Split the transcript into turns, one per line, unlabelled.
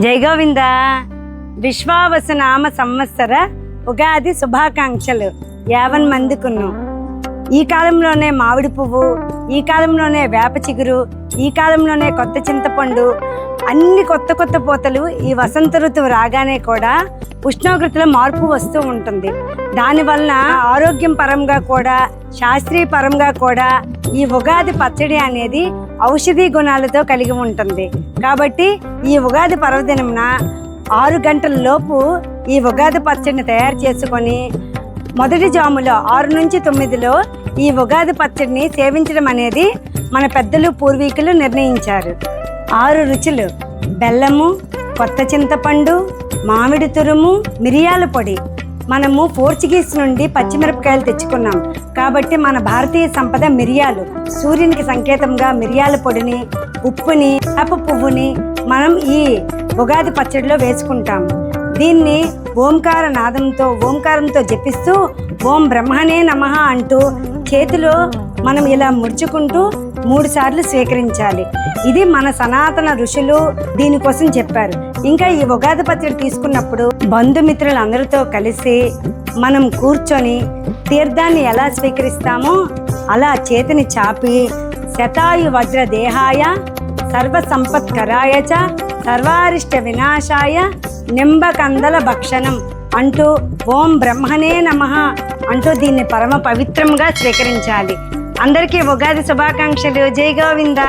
జై గోవింద. విశ్వావసనామ సంవత్సర ఉగాది శుభాకాంక్షలు. యావన్ మందికును ఈ కాలంలోనే మామిడి పువ్వు ఈ కాలంలోనే వేప చిగురు ఈ కాలంలోనే కొత్త చింతపండు అన్ని కొత్త కొత్త పూతలు ఈ వసంత ఋతువు రాగానే కూడా ఉష్ణోగ్రతలో మార్పు వస్తూ ఉంటుంది. దానివలన ఆరోగ్యం పరంగా కూడా శాస్త్రీయ పరంగా కూడా ఈ ఉగాది పచ్చడి అనేది ఔషధీ గుణాలతో కలిగి ఉంటుంది. కాబట్టి ఈ ఉగాది పర్వదినమున ఆరు గంటల లోపు ఈ ఉగాది పచ్చడిని తయారు చేసుకొని మొదటి జాములో ఆరు నుంచి తొమ్మిదిలో ఈ ఉగాది పచ్చడిని సేవించడం అనేది మన పెద్దలు పూర్వీకులు నిర్ణయించారు. ఆరు రుచులు బెల్లము కొత్త చింతపండు మామిడి తురుము మిరియాల పొడి. మనము పోర్చుగీస్ నుండి పచ్చిమిరపకాయలు తెచ్చుకున్నాం. కాబట్టి మన భారతీయ సంపద మిరియాలు. సూర్యునికి సంకేతంగా మిరియాల పొడిని ఉప్పుని వేప పువ్వుని మనం ఈ ఉగాది పచ్చడిలో వేసుకుంటాము దీన్ని ఓంకార నాదంతో ఓంకారంతో జపిస్తూ ఓం బ్రహ్మనే నమః అంటూ చేతిలో మనం ఇలా ముడుచుకుంటూ మూడు సార్లు స్వీకరించాలి. ఇది మన సనాతన ఋషులు దీనికోసం చెప్పారు. ఇంకా ఈ ఉగాది పచ్చడి తీసుకున్నప్పుడు బంధుమిత్రులందరితో కలిసి మనం కూర్చొని తీర్థాన్ని ఎలా స్వీకరిస్తామో అలా చేతిని చాపి శతాయు వజ్ర దేహాయ సర్వ సంపత్కరాయ చ సర్వారిష్ట వినాశాయ నింబకందల భక్షణం అంటూ ఓం బ్రహ్మణే నమః అంటూ దీన్ని పరమ పవిత్రంగా స్వీకరించాలి. అందరికీ ఉగాది శుభాకాంక్షలు. జై గోవిందా.